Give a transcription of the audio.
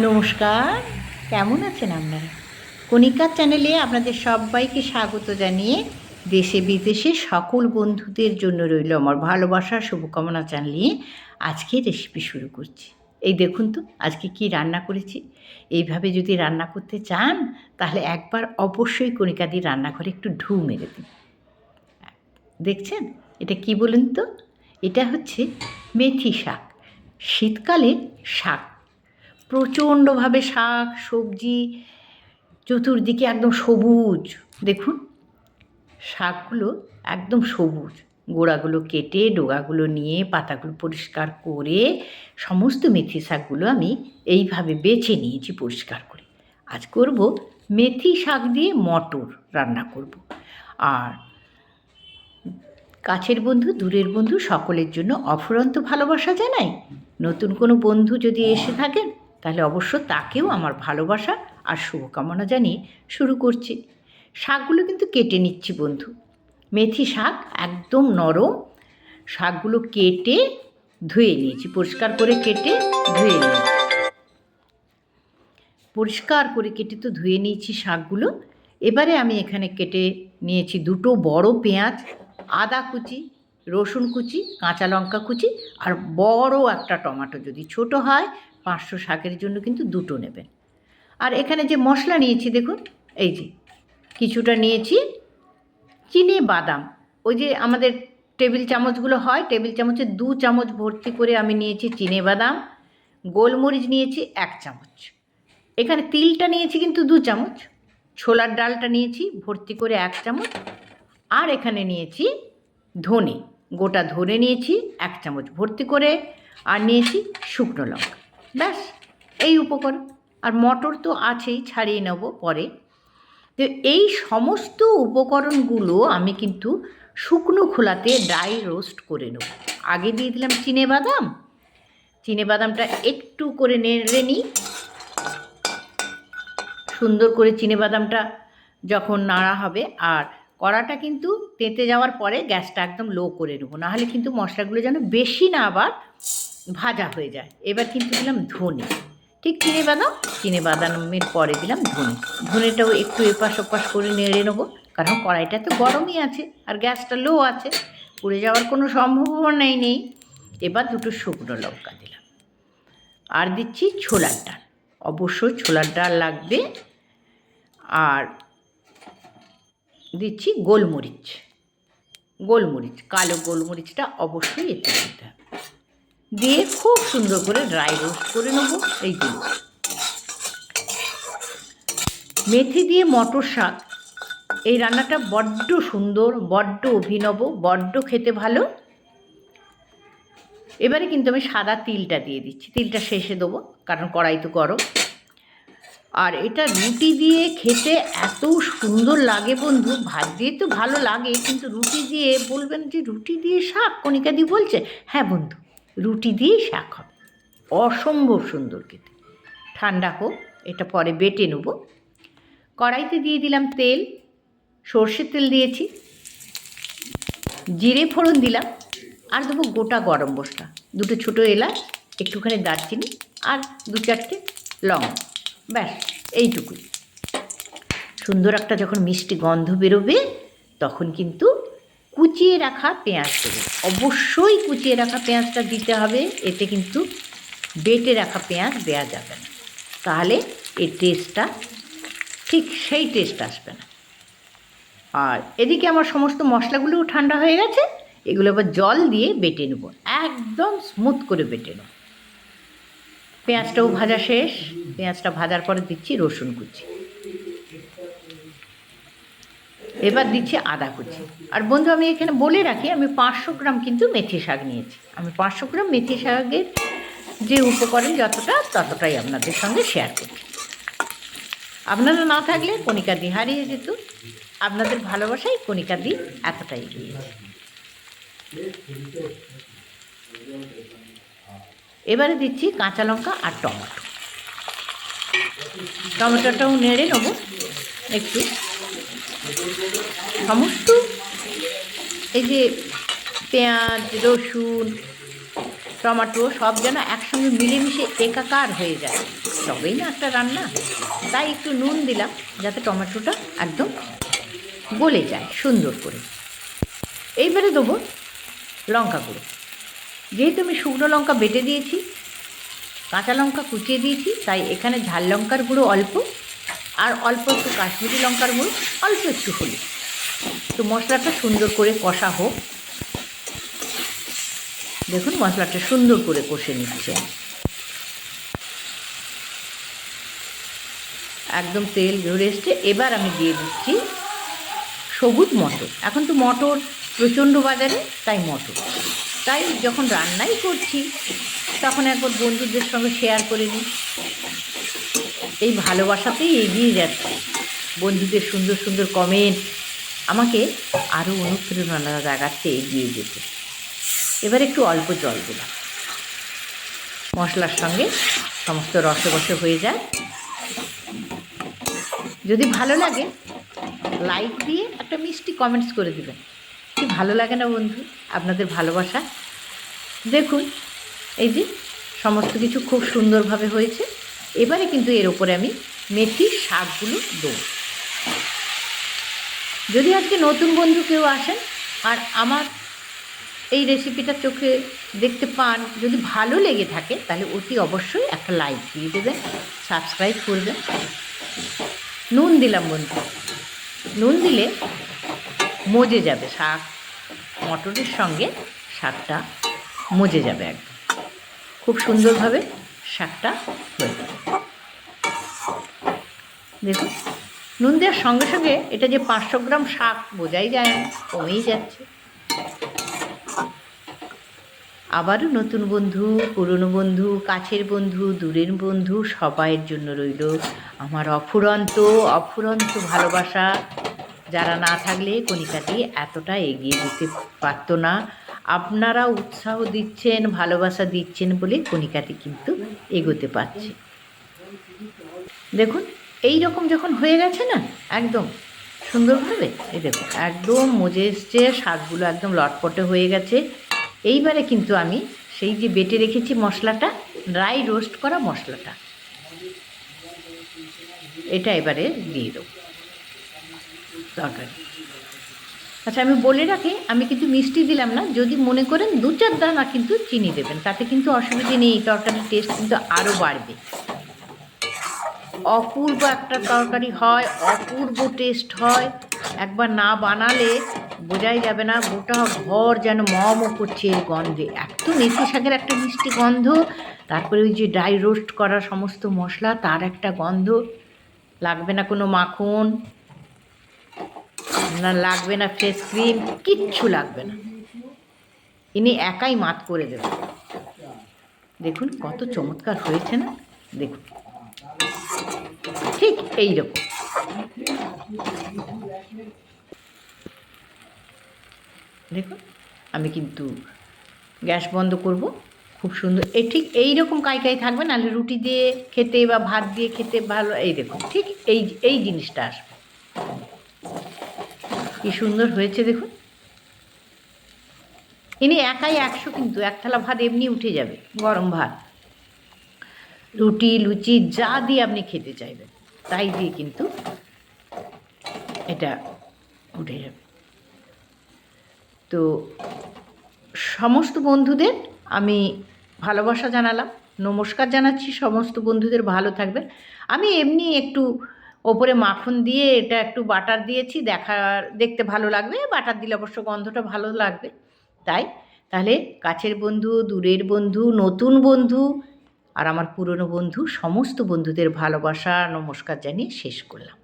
নমস্কার, কেমন আছেন আপনারা? কণিকার চ্যানেলে আপনাদের সবাইকে স্বাগত জানিয়ে দেশে বিদেশে সকল বন্ধুদের জন্য রইল আমার ভালোবাসার শুভকামনা জানিয়ে আজকে রেসিপি শুরু করছি। এই দেখুন তো, আজকে কি রান্না করেছি? এইভাবে যদি রান্না করতে চান, তাহলে একবার অবশ্যই কণিকাদির রান্নাঘরে একটু ঢু মেরে দিন। দেখছেন? এটা কি বলুন তো? এটা হচ্ছে মেথি শাক। শীতকালে শাক প্রচণ্ডভাবে শাক, সবজি, চতুর্দিকে একদম সবুজ। দেখুন, শাকগুলো একদম সবুজ। গোড়াগুলো কেটে, ডোগাগুলো নিয়ে, পাতাগুলো পরিষ্কার করে, সমস্ত মেথি শাকগুলো আমি এইভাবে বেছে নিয়েছি পরিষ্কার করে। আজ করব মেথি শাক দিয়ে মটর রান্না করব। আর কাছের বন্ধু, দূরের বন্ধু, সকলের জন্য অফুরন্ত ভালোবাসা জানাই। নতুন কোনো বন্ধু যদি এসে থাকেন তাহলে অবশ্য তাকেও আমার ভালোবাসা আর শুভকামনা জানিয়ে শুরু করছি। শাকগুলো কিন্তু কেটে নিচ্ছি বন্ধু। মেথি শাক একদম নরম। শাকগুলো কেটে ধুয়ে নিয়েছি, পরিষ্কার করে কেটে ধুয়ে নিয়েছি। পরিষ্কার করে কেটে তো ধুয়ে নিয়েছি শাকগুলো। এবারে আমি এখানে কেটে নিয়েছি দুটো বড় পেঁয়াজ, আদা কুচি, রসুন কুচি, কাঁচা লঙ্কা কুচি আর বড় একটা টমেটো। যদি ছোট হয় পাঁচশো শাকের জন্য কিন্তু দুটো নেবেন। আর এখানে যে মশলা নিয়েছি দেখুন, এই যে কিছুটা নিয়েছি চিনি, বাদাম। ওই যে আমাদের টেবিল চামচগুলো হয়, টেবিল চামচে দু চামচ ভর্তি করে আমি নিয়েছি চিনে, বাদাম। গোলমরিচ নিয়েছি এক চামচ। এখানে তিলটা নিয়েছি কিন্তু দু চামচ। ছোলার ডালটা নিয়েছি ভর্তি করে এক চামচ। আর এখানে নিয়েছি ধনে, গোটা ধনে নিয়েছি এক চামচ ভর্তি করে। আর নিয়েছি শুকনো লঙ্কা। ব্যাস, এই উপকরণ। আর মটর তো আছেই, ছাড়িয়ে নেব পরে। তো এই সমস্ত উপকরণগুলো আমি কিন্তু শুকনো খোলাতে ড্রাই রোস্ট করে নেব। আগে দিয়ে দিলাম চিনে বাদাম। চিনে বাদামটা একটু করে নেড়ে নিই। সুন্দর করে চিনে বাদামটা যখন নাড়া হবে, আর কড়াটা কিন্তু তেতে যাওয়ার পরে গ্যাসটা একদম লো করে নেব। নাহলে কিন্তু মশলাগুলো যেন বেশি না আবার ভাজা হয়ে যায়। এবার কিন্তু দিলাম ধনে। ঠিক চিনে বাদাম, চিনে বাদামের পরে দিলাম ধনে। ধনেটাও একটু এপাশ ওপাশ করে নেড়ে নেব, কারণ কড়াইটা তো গরমই আছে আর গ্যাসটা লো আছে। পুড়ে যাওয়ার কোনো সম্ভাবনাই নেই। এবার দুটো শুকনো লঙ্কা দিলাম। আর দিচ্ছি ছোলার ডাল। অবশ্যই ছোলার ডাল লাগবে। আর দিচ্ছি গোলমরিচ। গোলমরিচ, কালো গোলমরিচটা অবশ্যই এতে দিতে হবে। দিয়ে খুব সুন্দর করে ড্রাই রোস্ট করে নেব, এই দিন মেথি দিয়ে মটর শাক, এই রান্নাটা বড্ড সুন্দর, বড্ড অভিনব, বড্ড খেতে ভালো। এবারে কিন্তু আমি সাদা তিলটা দিয়ে দিচ্ছি, তিলটা শেষে দেবো, কারণ কড়াই তো গরম। আর এটা রুটি দিয়ে খেতে এত সুন্দর লাগে বন্ধু, ভাত দিয়ে তো ভালো লাগে, কিন্তু রুটি দিয়ে বলবেন যে রুটি দিয়ে শাক, কণিকাদি বলছে? হ্যাঁ বন্ধু। রুটি দিয়েই শাক হবে। অসম্ভব সুন্দর খেতে। ঠান্ডা হোক, এটা পরে বেটে নেব। কড়াইতে দিয়ে দিলাম তেল। সর্ষের তেল দিয়েছি। জিরে ফোড়ন দিলাম। আর দেবো গোটা গরম মশলা। দুটো ছোটো এলাচ, একটুখানি দারচিনি আর দু চারটে লং। ব্যাস, এইটুকুই। সুন্দর একটা যখন মিষ্টি গন্ধ বেরোবে, তখন কিন্তু কুচিয়ে রাখা পেঁয়াজ দেবে। অবশ্যই কুচিয়ে রাখা পেঁয়াজটা দিতে হবে, এতে কিন্তু বেটে রাখা পেঁয়াজ দেওয়া যাবে না। তাহলে এর টেস্টটা ঠিক সেই টেস্ট আসবে না। আর এদিকে আমার সমস্ত মশলাগুলোও ঠান্ডা হয়ে গেছে, এগুলো আবার জল দিয়ে বেটে নেব। একদম স্মুথ করে বেটে নেব। পেঁয়াজটাও ভাজা শেষ। পেঁয়াজটা ভাজার পরে দিচ্ছি রসুন কুচি। এবার দিচ্ছি আদা কুচি। আর বন্ধু, আমি এখানে বলে রাখি, আমি পাঁচশো গ্রাম কিন্তু মেথি শাক নিয়েছি। আমি পাঁচশো গ্রাম মেথি শাকের যে উপকরণ যতটা, ততটাই আপনাদের সঙ্গে শেয়ার করছি। আপনারা না থাকলে কণিকা দি হারিয়ে যেত। আপনাদের ভালোবাসাই কণিকা দি এতটাই গিয়েছে এবারে দিচ্ছি কাঁচা লঙ্কা আর টমেটো। টমেটোটাও নেড়ে নেব। একটু সমস্ত? এই যে পেঁয়াজ, রসুন, টমাটো সব যেন একসঙ্গে মিলেমিশে একাকার হয়ে যায়। তবেই না একটা রান্না। তাই একটু নুন দিলাম, যাতে টমেটোটা একদম গলে যায় সুন্দর করে। এইবারে দেবো লঙ্কা গুঁড়ো যেহেতু আমি শুকনো লঙ্কা বেটে দিয়েছি, কাঁচা লঙ্কা কুচিয়ে দিয়েছি, তাই এখানে ঝাল লঙ্কার গুঁড়ো অল্প। আর অল্প একটু কাশ্মীরি লঙ্কার গুঁড়ো, অল্প একটু হলুদ। তো মশলাটা সুন্দর করে কষা হোক। দেখুন মশলাটা সুন্দর করে কষে নিচ্ছে। একদম তেল ঝরে এসছে। এবার আমি দিয়ে দিচ্ছি সবুজ মটর। এখন তো মটর প্রচণ্ড বাজারে, তাই মটর। তাই যখন রান্নাই করছি, তখন একবার বন্ধুদের সঙ্গে শেয়ার করে নিই। এই ভালোবাসাতেই এগিয়ে যাচ্ছে। বন্ধুদের সুন্দর সুন্দর কমেন্ট আমাকে আরও অনুপ্রেরণা জাগাচ্ছে এগিয়ে যেতে। এবার একটু অল্প জল দিলাম। মশলার সঙ্গে সমস্ত রসে বসে হয়ে যায়। যদি ভালো লাগে লাইক দিয়ে একটা মিষ্টি কমেন্টস করে দেবেন। কি ভালো লাগে না বন্ধু? আপনাদের ভালোবাসা। দেখুন, এই যে সমস্ত কিছু খুব সুন্দরভাবে হয়েছে। এবারে কিন্তু এর ওপরে আমি মেথির শাকগুলো দেবো। যদি আজকে নতুন বন্ধু কেউ আসেন আর আমার এই রেসিপিটা চোখে দেখতে পান, যদি ভালো লেগে থাকে, তাহলে অতি অবশ্যই একটা লাইক দিয়ে দেবেন সাবস্ক্রাইব করবেন। নুন দিলাম বন্ধু। নুন দিলে মজে যাবে শাক। মটরের সঙ্গে শাকটা মজে যাবে একদম। খুব সুন্দরভাবে শাকটা। হয়ে যাবে দেখুন নুন দেওয়ার সঙ্গে সঙ্গে এটা যে পাঁচশো গ্রাম শাক বোঝাই যায় না কমেই যাচ্ছে। আবারও নতুন বন্ধু পুরনো বন্ধু কাছের বন্ধু দূরের বন্ধু সবাইয়ের জন্য রইল আমার অফুরন্ত অফুরন্ত ভালোবাসা। যারা না থাকলে কণিকাটি এতটা এগিয়ে যেতে পারতো না। আপনারা উৎসাহ দিচ্ছেন, ভালোবাসা দিচ্ছেন বলে কণিকাটি কিন্তু এগোতে পারছে। দেখুন, এই রকম যখন হয়ে গেছে না, একদম সুন্দরভাবে, এই দেখুন, একদম মজে এসছে, শাকগুলো একদম লটপটে হয়ে গেছে। এইবারে কিন্তু আমি সেই যে বেটে রেখেছি মশলাটা ড্রাই রোস্ট করা মশলাটা, এটা এবারে দিয়ে দেবো। তরকারি। আচ্ছা আমি বলে রাখি, আমি কিন্তু মিষ্টি দিলাম না, যদি মনে করেন দু চার দানা কিন্তু চিনি দেবেন, তাতে কিন্তু অসুবিধে নেই, তরকারির টেস্ট কিন্তু আরও বাড়বে। অপূর্ব একটা তরকারি হয়, অপূর্ব টেস্ট হয়, একবার না বানালে বোঝাই যাবে না, গোটা ঘর যেন মম করছে এর গন্ধে। এত মেথি শাকের একটা মিষ্টি গন্ধ, তারপরে ওই যে ড্রাই রোস্ট করা সমস্ত মশলা, তার একটা গন্ধ, লাগবে না কোনো মাখন। না লাগবে না ফেস ক্রিম কিচ্ছু লাগবে না। ইনি একাই মাত করে দেবেন। দেখুন কত চমৎকার হয়েছে না? দেখুন। ঠিক এই রকম দেখুন, আমি কিন্তু গ্যাস বন্ধ করব। খুব সুন্দর। এই ঠিক এই রকম কাই থাকবে নাহলে রুটি দিয়ে খেতে বা ভাত দিয়ে খেতে ভালো এই দেখুন, ঠিক এই এই জিনিসটা আসবে। কি সুন্দর হয়েছে দেখুন। ইনি একাই একশো কিন্তু, এক থালা ভাত এমনি উঠে যাবে, গরম ভাত। রুটি, লুচি, যা দিয়ে আপনি খেতে চাইবেন, তাই দিয়ে কিন্তু এটা উঠে যাবে। তো সমস্ত বন্ধুদের আমি ভালোবাসা জানালাম, নমস্কার জানাচ্ছি, সমস্ত বন্ধুদের ভালো থাকবেন। আমি এমনি একটু ওপরে মাখন দিয়ে এটা একটু বাটার দিয়েছি, দেখার, দেখতে ভালো লাগবে, বাটার দিলে অবশ্য গন্ধটা ভালো লাগবে। তাই, তাহলে কাছের বন্ধু, দূরের বন্ধু, নতুন বন্ধু আর আমার পুরনো বন্ধু, সমস্ত বন্ধুদের ভালোবাসা, নমস্কার জানিয়ে শেষ করলাম।